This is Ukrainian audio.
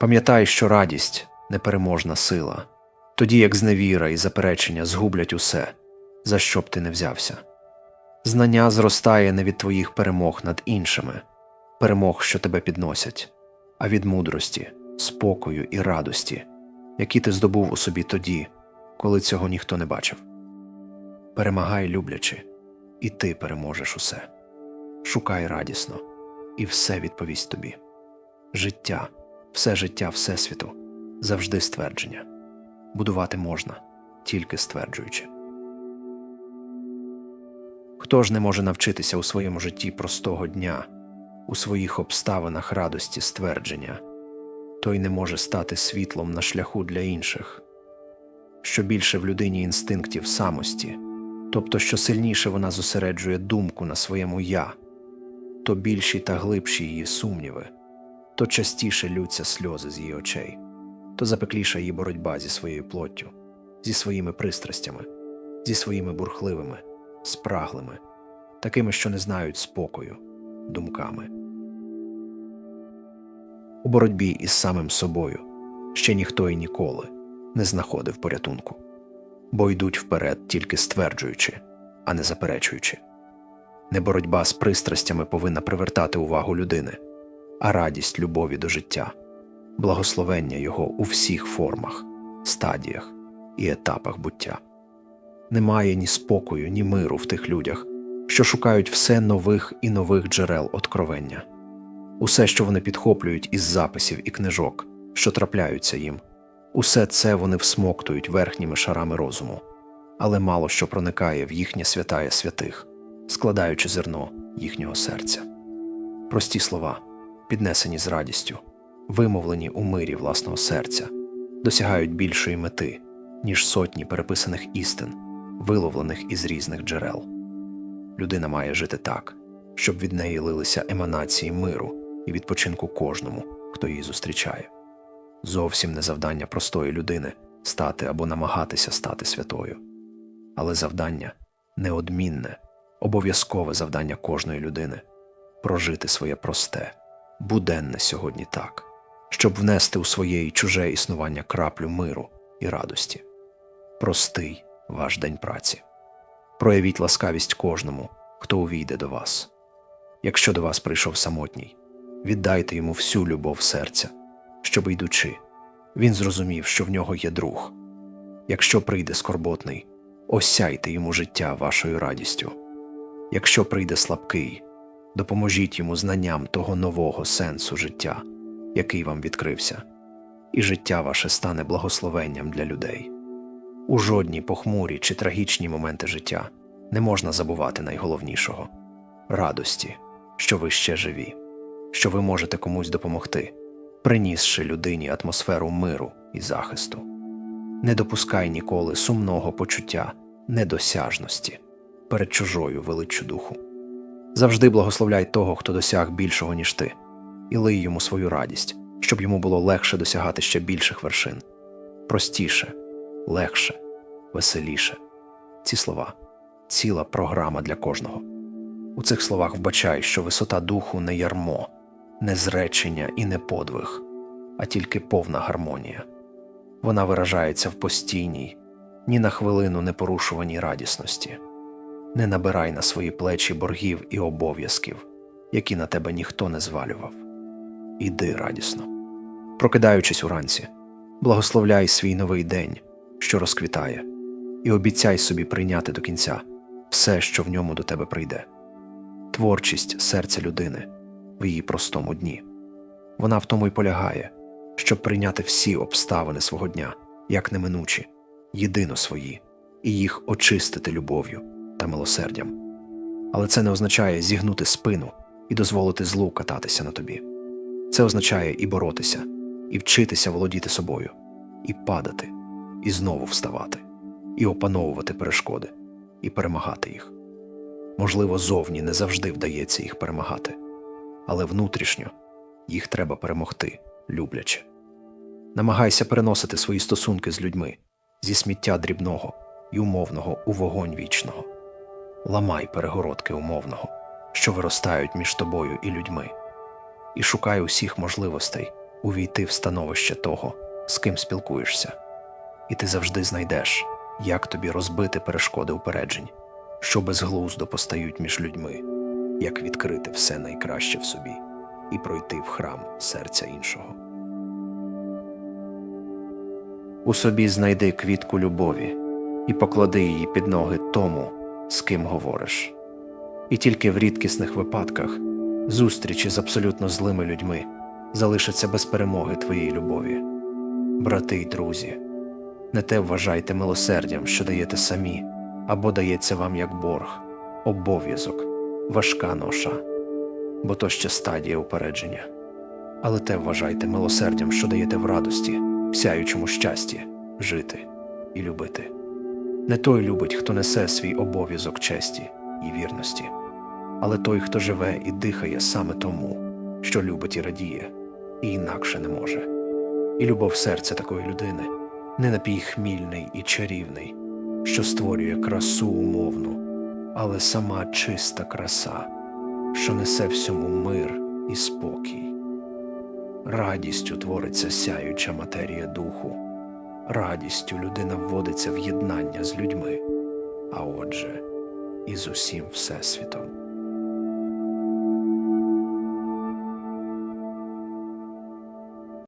Пам'ятай, що радість непереможна сила, тоді як зневіра і заперечення згублять усе, за що б ти не взявся. Знання зростає не від твоїх перемог над іншими, перемог, що тебе підносять, а від мудрості, спокою і радості, які ти здобув у собі тоді, коли цього ніхто не бачив. Перемагай люблячи, і ти переможеш усе. Шукай радісно, і все відповість тобі. Життя, все життя Всесвіту, завжди ствердження. Будувати можна, тільки стверджуючи. Хто ж не може навчитися у своєму житті простого дня, у своїх обставинах радості ствердження, той не може стати світлом на шляху для інших. Що більше в людині інстинктів самості, тобто що сильніше вона зосереджує думку на своєму я, то більші та глибші її сумніви, то частіше лються сльози з її очей, то запекліша її боротьба зі своєю плоттю, зі своїми пристрастями, зі своїми бурхливими, спраглими, такими, що не знають спокою, думками. У боротьбі із самим собою ще ніхто і ніколи не знаходив порятунку, бо йдуть вперед тільки стверджуючи, а не заперечуючи. Не боротьба з пристрастями повинна привертати увагу людини, а радість любові до життя, благословення його у всіх формах, стадіях і етапах буття. Немає ні спокою, ні миру в тих людях, що шукають все нових і нових джерел откровення, усе, що вони підхоплюють із записів і книжок, що трапляються їм, усе це вони всмоктують верхніми шарами розуму, але мало що проникає в їхнє святає святих, складаючи зерно їхнього серця. Прості слова, піднесені з радістю, вимовлені у мирі власного серця, досягають більшої мети, ніж сотні переписаних істин, виловлених із різних джерел. Людина має жити так, щоб від неї лилися еманації миру і відпочинку кожному, хто її зустрічає. Зовсім не завдання простої людини стати або намагатися стати святою, але завдання неодмінне, обов'язкове завдання кожної людини прожити своє просте, буденне сьогодні так, щоб внести у своє і чуже існування краплю миру і радості. Простий ваш день праці. Проявіть ласкавість кожному, хто увійде до вас. Якщо до вас прийшов самотній, віддайте йому всю любов серця, щоб йдучи, він зрозумів, що в нього є друг. Якщо прийде скорботний, осяйте йому життя вашою радістю. Якщо прийде слабкий, допоможіть йому знанням того нового сенсу життя, який вам відкрився, і життя ваше стане благословенням для людей. У жодні похмурі чи трагічні моменти життя не можна забувати найголовнішого радості, що ви ще живі, що ви можете комусь допомогти, принісши людині атмосферу миру і захисту. Не допускай ніколи сумного почуття недосяжності перед чужою величчю духу. Завжди благословляй того, хто досяг більшого, ніж ти, і лий йому свою радість, щоб йому було легше досягати ще більших вершин, простіше, легше, веселіше. Ці слова ціла програма для кожного. У цих словах вбачай, що висота духу не ярмо, не зречення і не подвиг, а тільки повна гармонія. Вона виражається в постійній, ні на хвилину не порушуваній радісності. Не набирай на свої плечі боргів і обов'язків, які на тебе ніхто не звалював. Іди радісно. Прокидаючись уранці, благословляй свій новий день, що розквітає, і обіцяй собі прийняти до кінця все, що в ньому до тебе прийде. Творчість серця людини в її простому дні. Вона в тому й полягає, щоб прийняти всі обставини свого дня, як неминучі, єдино свої, і їх очистити любов'ю та милосердям. Але це не означає зігнути спину і дозволити злу кататися на тобі. Це означає і боротися, і вчитися володіти собою, і падати, і знову вставати, і опановувати перешкоди, і перемагати їх. Можливо, зовні не завжди вдається їх перемагати, але внутрішньо їх треба перемогти, люблячи. Намагайся переносити свої стосунки з людьми зі сміття дрібного і умовного у вогонь вічного. Ламай перегородки умовного, що виростають між тобою і людьми, і шукай усіх можливостей увійти в становище того, з ким спілкуєшся, і ти завжди знайдеш, як тобі розбити перешкоди упереджень, що безглуздо постають між людьми, як відкрити все найкраще в собі і пройти в храм серця іншого. У собі знайди квітку любові і поклади її під ноги тому, з ким говориш. І тільки в рідкісних випадках зустрічі з абсолютно злими людьми залишаться без перемоги твоєї любові. Брати й друзі, не те вважайте милосердям, що даєте самі, або дається вам як борг, обов'язок, важка ноша, бо то ще стадія упередження. Але те вважайте милосердям, що даєте в радості, сяючому щасті, жити і любити. Не той любить, хто несе свій обов'язок честі і вірності, але той, хто живе і дихає саме тому, що любить і радіє, і інакше не може. І любов серця такої людини не напій хмільний і чарівний, що створює красу умовну, але сама чиста краса, що несе всьому мир і спокій. Радістю твориться сяюча матерія духу, радістю людина вводиться в єднання з людьми, а отже, і з усім Всесвітом.